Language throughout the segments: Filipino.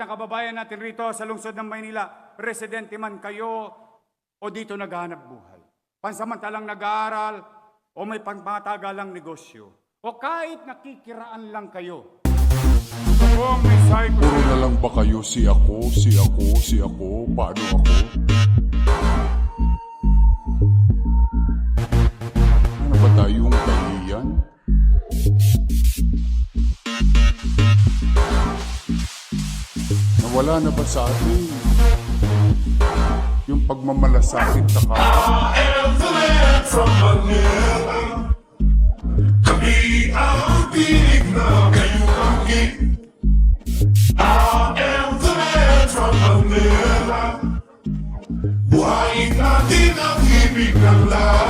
ng kababayan natin rito sa lungsod ng Maynila, residente man kayo o dito naghahanap buhay. Pansamantalang nag-aaral o may pangmatagalang negosyo. O kahit nakikiraan lang kayo. Ang mensahe ko Puro na lang ba kayo si ako, si ako, si ako, paano ako? Ano ba tayong kahiyan? Nawala na ba sa atin? Yung pagmamalasakit sa kapwa. am the man from Manila. Kami ang tinig na kayo angkin. I am the man from Manila. Buhayin natin ang ibig ng lahi.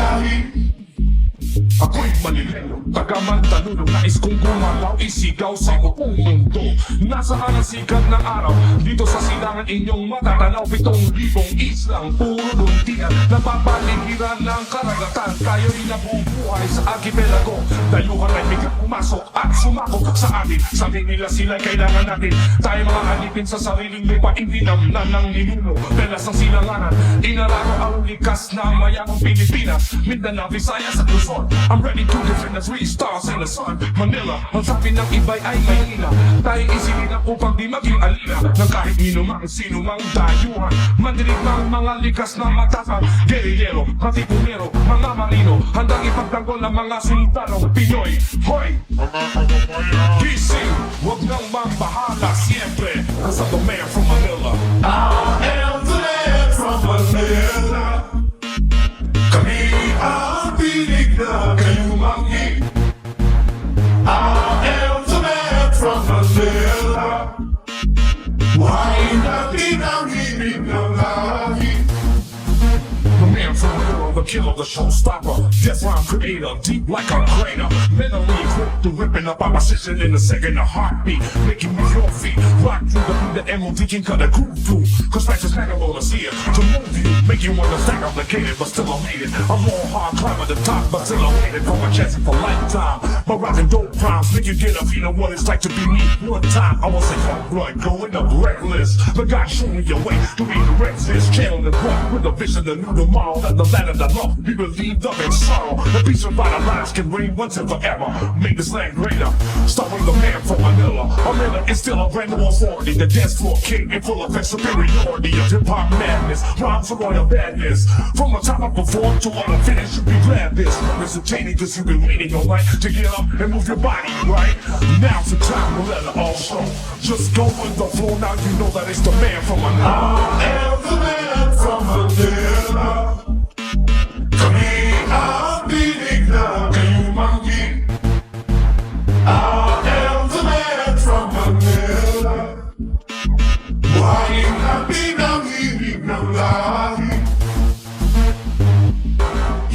Ako'y Manileno, taga Mandalulo Nais kong gumalaw, isigaw sa buong mundo. Nasaan ang sikat ng araw? Dito sa silangan inyong matatanaw. Pitong libong islang, puro luntian Napapaligiran ng karagatan. Kayo'y nabubuhay sa archipelago. Dayuhan ay biglang pumasok at sumako sa atin. Sabi nila sila'y kailangan natin. Tayo mga alipin sa sariling lupa. Hindi namnan ng ninuno. Pelas ang silanganan. Inararo ang likas na mayamang Pilipinas. Mindanao, Visayas at Luzon. I'm ready to defend the three stars in the sun. Manila, ang sabi ng iba'y ay Maynila Tayo isilina upang di maging alila Ng kahit nino mang sino mang dayuhan. Mandinig ng mga likas na matapang Guerrillero, katipumero, mga marino. Handang ipagtanggol ng mga sultanong Pinoy. Hoy! Gising, huwag nang mambahala The the killer, the showstopper Death rhyme creator, deep like a crater Mentally equipped to ripping up our position in a second A heartbeat, making with your feet Rock through the beat that MOD can cut a groove through Cause Hannibal is to move you Make you understand complicated, but still I made it I'm more hard climb at the top, but still I waited for my chance for lifetime. My rockin' dope rhymes make you get a feel of what it's like to be me. One time I was a young oh, blood going up reckless. But God showed me a way to be the resist Channel and rock with a vision to new tomorrow That the land of the love be relieved of its sorrow. The peace and vital lives can reign once and forever. Make this land greater. With the man from Manila Manila is still a brand new authority. The dance floor king in full effect superiority Of hip hop madness, rhymes are of badness. From the time I perform to when I finish You be glad this. Representing Cause you've been waiting all night To get up and move your body, right? Now's the time to let it all show. Just go with the flow Now you know that it's the man from Manila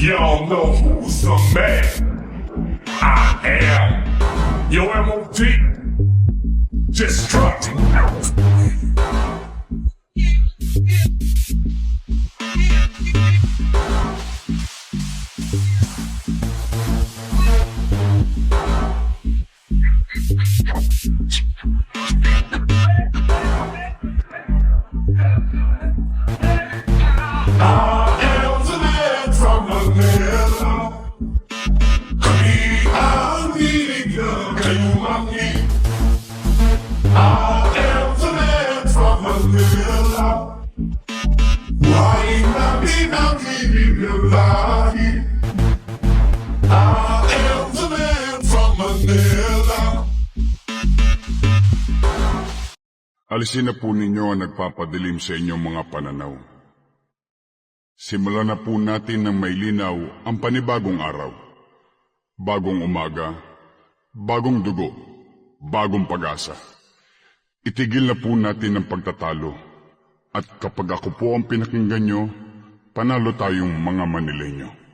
Y'all know who's the man I am. Your MOD lahi I am the man Manila Alisin na po ninyo ang nagpapadilim sa inyong mga pananaw. Simulan na po natin ng may linaw ang panibagong araw. Bagong umaga, bagong dugo, bagong pag-asa. Itigil na po natin ang pagtatalo. At kapag ako po ang pinakinggan nyo, panalo tayong mga Manileño.